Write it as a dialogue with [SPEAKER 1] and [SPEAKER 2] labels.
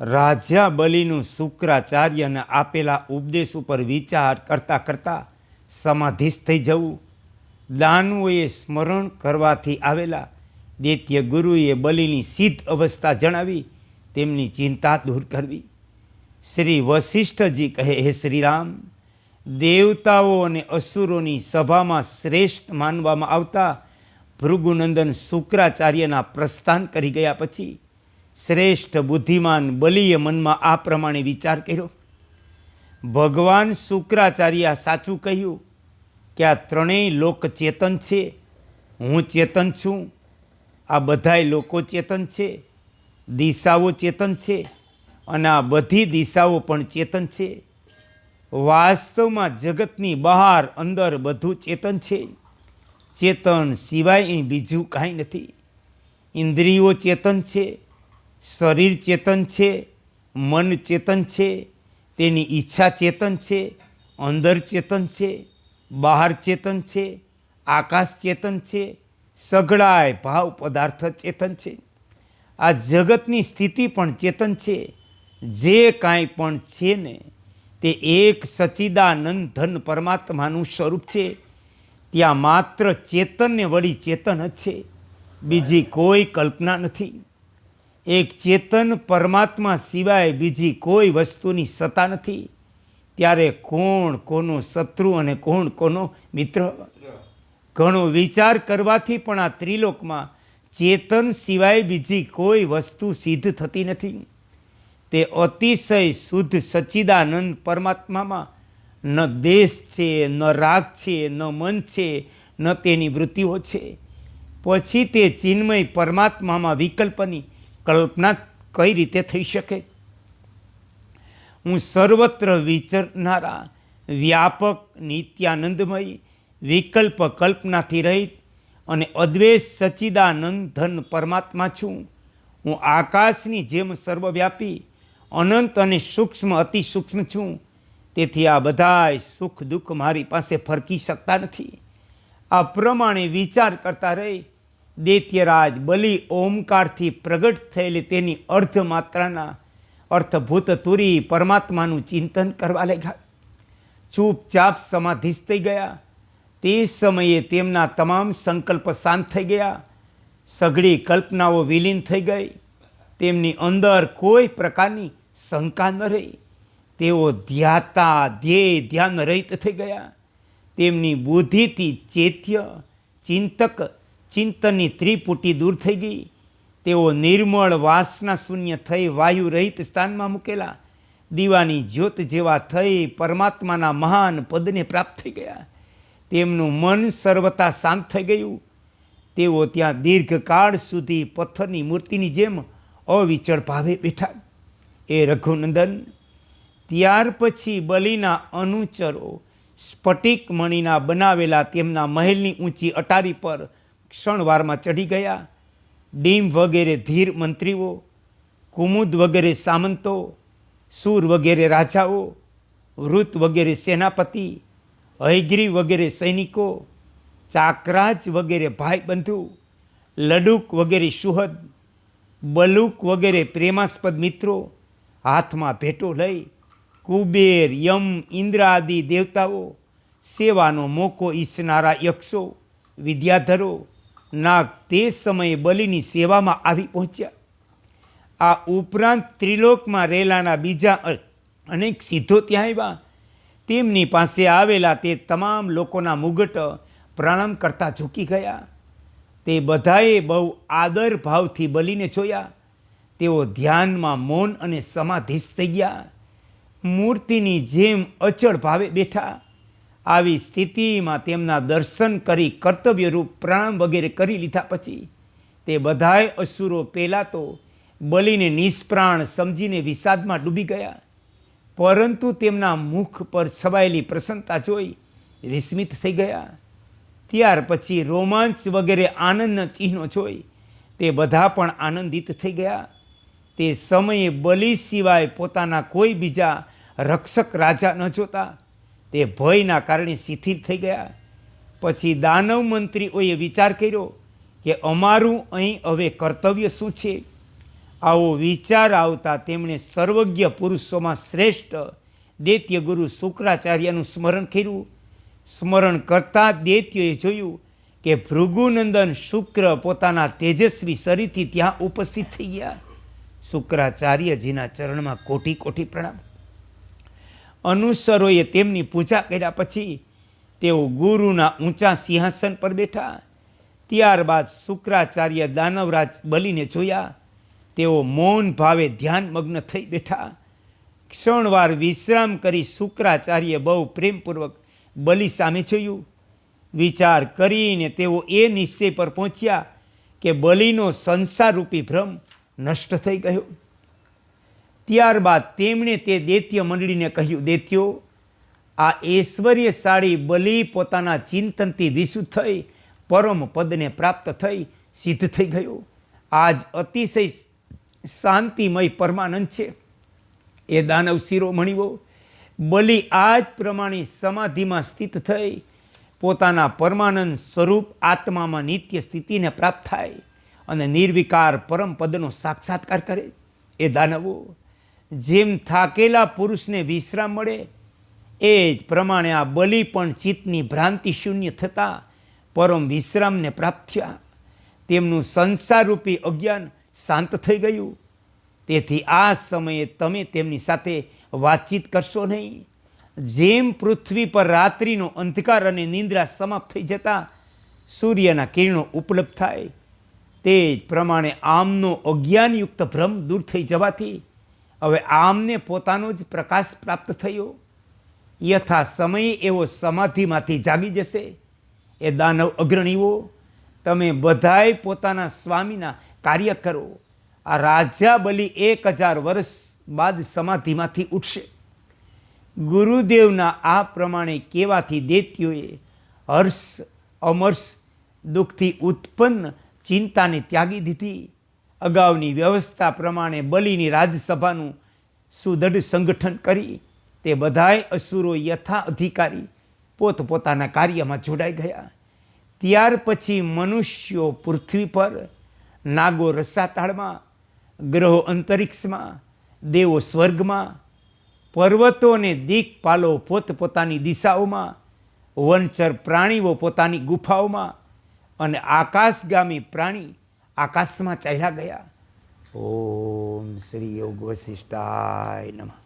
[SPEAKER 1] રાજા બલિનું શુક્રાચાર્યને આપેલા ઉપદેશ ઉપર વિચાર કરતા કરતાં સમાધિસ્થ થઈ જવું. દાનવોએ સ્મરણ કરવાથી આવેલા દૈત્ય ગુરુએ બલિની સિદ્ધ અવસ્થા જણાવી, તેમની ચિંતા દૂર કરવી. શ્રી વશિષ્ઠજી કહે, હે શ્રીરામ, દેવતાઓ અને અસુરોની સભામાં શ્રેષ્ઠ માનવામાં આવતા ભૃગુનંદન શુક્રાચાર્યના પ્રસ્થાન કરી ગયા પછી શ્રેષ્ઠ બુદ્ધિમાન બલીએ મનમાં આ પ્રમાણે વિચાર કર્યો. ભગવાન શુક્રાચાર્ય સાચું કહ્યું કે આ ત્રણેય લોક ચેતન છે. હું ચેતન છું. આ બધાય લોકો ચેતન છે. દિશાઓ ચેતન છે અને આ બધી દિશાઓ પણ ચેતન છે. વાસ્તવમાં જગતની બહાર અંદર બધું ચેતન છે. ચેતન સિવાય બીજું કાંઈ નથી. ઇન્દ્રિયો ચેતન છે. શરીર ચેતન છે, મન ચેતન છે, તેની ઈચ્છા ચેતન છે, અંદર ચેતન છે, બહાર ચેતન છે, આકાશ ચેતન છે, સઘળાય ભાવ પદાર્થ ચેતન છે. આ જગતની સ્થિતિ પણ ચેતન છે. જે કાંઈ પણ છે ને, તે એક સચિદાનંદ ધન પરમાત્માનું સ્વરૂપ છે. ત્યાં માત્ર ચેતનને વળી ચેતન જ છે. બીજી કોઈ કલ્પના નથી. એક ચેતન પરમાત્મા સિવાય બીજી કોઈ વસ્તુની સત્તા નથી. ત્યારે કોણ કોનો શત્રુ અને કોણ કોનો મિત્ર? ઘણો વિચાર કરવાથી પણ આ ત્રિલોકમાં ચેતન સિવાય બીજી કોઈ વસ્તુ સિદ્ધ થતી નથી. તે અતિશય શુદ્ધ સચ્ચિદાનંદ પરમાત્મામાં ન દેશ છે, ન રાગ છે, ન મન છે, ન તેની વૃત્તિઓ છે. પછી તે ચિન્મય પરમાત્મામાં વિકલ્પની કલ્પના કઈ રીતે થઈ શકે? હું સર્વત્ર વિચરનારા, વ્યાપક, નિત્યાનંદમય, વિકલ્પ કલ્પનાથી રહિત અને અદ્વૈત સચિદાનંદ ધન પરમાત્મા છું. હું આકાશની જેમ સર્વવ્યાપી, અનંત અને સૂક્ષ્મ, અતિ સૂક્ષ્મ છું. તેથી આ બધાય સુખ દુઃખ મારી પાસે ફરકી શકતા નથી. આ પ્રમાણે વિચાર કરતા રહી દૈત્યરાજ બલિ ઓમકારથી પ્રગટ થયેલી તેની અર્ધ માત્રાના અર્થભૂત તુરી પરમાત્માનું ચિંતન કરવા લાગ્યા. ચૂપચાપ સમાધિસ્થ થઈ ગયા. તે સમયે તેમના તમામ સંકલ્પ શાંત થઈ ગયા. સઘળી કલ્પનાઓ વિલીન થઈ ગઈ. તેમની અંદર કોઈ પ્રકારની શંકા ન રહી. તેઓ ધ્યાતા ધ્યેય ધ્યાન રહિત થઈ ગયા. તેમની બુદ્ધિથી ચેત્ય, ચિંતક ચિંતનની ત્રિપુટી દૂર થઈ ગઈ. તેઓ નિર્મળ વાસના શૂન્ય થઈ વાયુ રહિત સ્થાનમાં મૂકેલા. દીવાની જ્યોત જેવા થઈ પરમાત્માના મહાન પદને પ્રાપ્ત થઈ ગયા. તેમનું મન સર્વતા શાંત થઈ ગયું. તેઓ ત્યાં દીર્ઘકાળ સુધી પથ્થરની મૂર્તિની જેમ અવિચળ ભાવે બેઠા. એ રઘુનંદન, ત્યાર પછી બલિના અનુચરો સ્ફટિક મણીના બનાવેલા તેમના મહેલની ઊંચી અટારી પર ક્ષણવારમાં ચઢી ગયા. ડીમ વગેરે ધીર મંત્રીઓ, કુમુદ વગેરે સામંતો, સૂર વગેરે રાજાઓ, વૃત વગેરે સેનાપતિ હૈગ્રી વગેરે સૈનિકો, ચાકરાજ વગેરે ભાઈબંધુ, લડુક વગેરે સુહદ, બલુક વગેરે પ્રેમાસ્પદ મિત્રો હાથમાં ભેટો લઈ કુબેર, યમ, ઇન્દ્રાદિ દેવતાઓ સેવાનો મોકો ઈચ્છનારા યક્ષો, વિદ્યાધરો નાગ તે સમયે બલિની સેવામાં આવી પહોંચ્યા. આ ઉપરાંત ત્રિલોકમાં રહેલાના બીજા અનેક સિદ્ધો ત્યાં આવ્યા. તેમની પાસે આવેલા તે તમામ લોકોના મુગટ પ્રણામ કરતા ઝૂકી ગયા. તે બધાએ બહુ આદર ભાવથી બલીને જોયા. તેઓ ધ્યાનમાં મૌન અને સમાધિસ્થ થઈ ગયા. મૂર્તિની જેમ અચળ ભાવે બેઠા. આવી સ્થિતિમાં તેમના દર્શન કરી કર્તવ્યરૂપ પ્રાણ વગેરે કરી લીધા પછી તે બધાય અસુરો પહેલાં તો બલીને નિષ્પ્રાણ સમજીને વિષાદમાં ડૂબી ગયા. પરંતુ તેમના મુખ પર છવાયેલી પ્રસન્નતા જોઈ વિસ્મિત થઈ ગયા. ત્યાર પછી રોમાંચ વગેરે આનંદના ચિહ્નો જોઈ તે બધા પણ આનંદિત થઈ ગયા. તે સમયે બલિ સિવાય પોતાના કોઈ બીજા રક્ષક રાજા ન જોતા. તે ભયના કારણે શિથિલ થઈ ગયા. પછી દાનવ મંત્રીઓએ વિચાર કર્યો કે અમારું અહીં હવે કર્તવ્ય શું છે? આવો વિચાર આવતા તેમણે સર્વજ્ઞ પુરુષોમાં શ્રેષ્ઠ દૈત્ય ગુરુ શુક્રાચાર્યનું સ્મરણ કર્યું. સ્મરણ કરતા દૈત્યોએ જોયું કે ભૃગુનંદન શુક્ર પોતાના તેજસ્વી શરીરથી ત્યાં ઉપસ્થિત થઈ ગયા. શુક્રાચાર્યજીના ચરણમાં કોટી કોટી પ્રણામ. અનુસરોએ તેમની પૂજા કર્યા પછી તેઓ ગુરુના ઊંચા સિંહાસન પર બેઠા. ત્યારબાદ શુક્રાચાર્ય દાનવરાજ બલીને જોયા. તેઓ મૌન ભાવે ધ્યાનમગ્ન થઈ બેઠા. ક્ષણવાર વિશ્રામ કરી શુક્રાચાર્ય બહુ પ્રેમપૂર્વક બલિ સામે જોયું. વિચાર કરીને તેઓ એ નિશ્ચય પર પહોંચ્યા કે બલિનો સંસારરૂપી ભ્રમ નષ્ટ થઈ ગયો. ત્યારબાદ તેમણે તે દૈત્ય મંડળીને કહ્યું, દૈત્યો, આ ઐશ્વર્યશાળી બલિ પોતાના ચિંતનથી વિશુદ્ધ થઈ, પરમ પદને પ્રાપ્ત થઈ, સિદ્ધ થઈ ગયો. આજ અતિશય શાંતિમય પરમાનંદ છે. એ દાનવ શિરોમણીઓ બલિ આ જ પ્રમાણે સમાધિમાં સ્થિત થઈ, પોતાના પરમાનંદ સ્વરૂપ આત્મામાં નિત્ય સ્થિતિને પ્રાપ્ત થાય અને નિર્વિકાર પરમ પદનો સાક્ષાત્કાર કરે. એ દાનવો જેમ થાકેલા પુરુષને વિશ્રામ મળે, એ જ પ્રમાણે આ બલિ પણ ચિત્તની ભ્રાંતિ શૂન્ય થતાં પરમ વિશ્રામને પ્રાપ્ત થયા. તેમનું સંસારરૂપી અજ્ઞાન શાંત થઈ ગયું. તેથી આ સમયે તમે તેમની સાથે વાતચીત કરશો નહીં. જેમ પૃથ્વી પર રાત્રિનો અંધકાર અને નિંદ્રા સમાપ્ત થઈ જતાં સૂર્યના કિરણો ઉપલબ્ધ થાય, તે જ પ્રમાણે આમનો અજ્ઞાનયુક્ત ભ્રમ દૂર થઈ જવાથી હવે આમને પોતાનો જ પ્રકાશ પ્રાપ્ત થયો. યથા સમયે એવો સમાધિમાંથી જાગી જશે. એ દાનવ અગ્રણીઓ, તમે બધાએ પોતાના સ્વામીના કાર્ય કરો. આ રાજા બલિ એક હજાર વર્ષ બાદ સમાધિમાંથી ઉઠશે. ગુરુદેવના આ પ્રમાણે કેવાથી દેત્યોએ હર્ષ, અમર્ષ, દુઃખથી ઉત્પન્ન ચિંતાને ત્યાગી દીધી. અગાઉની વ્યવસ્થા પ્રમાણે બલિની રાજસભાનું સુદૃઢ સંગઠન કરી તે બધાય અસુરો યથા અધિકારી પોતપોતાના કાર્યમાં જોડાઈ ગયા. ત્યાર પછી મનુષ્યો પૃથ્વી પર નાગો રસાતાળમાં, ગ્રહો અંતરિક્ષમાં, દેવો સ્વર્ગમાં પર્વતો અને દિક્પાલો પોતપોતાની દિશાઓમાં, વનચર પ્રાણીઓ પોતાની ગુફાઓમાં અને આકાશગામી પ્રાણી આકાશમાં ચાલ્યા ગયા. ઓમ શ્રી યોગ વશિષ્ઠાય નમઃ.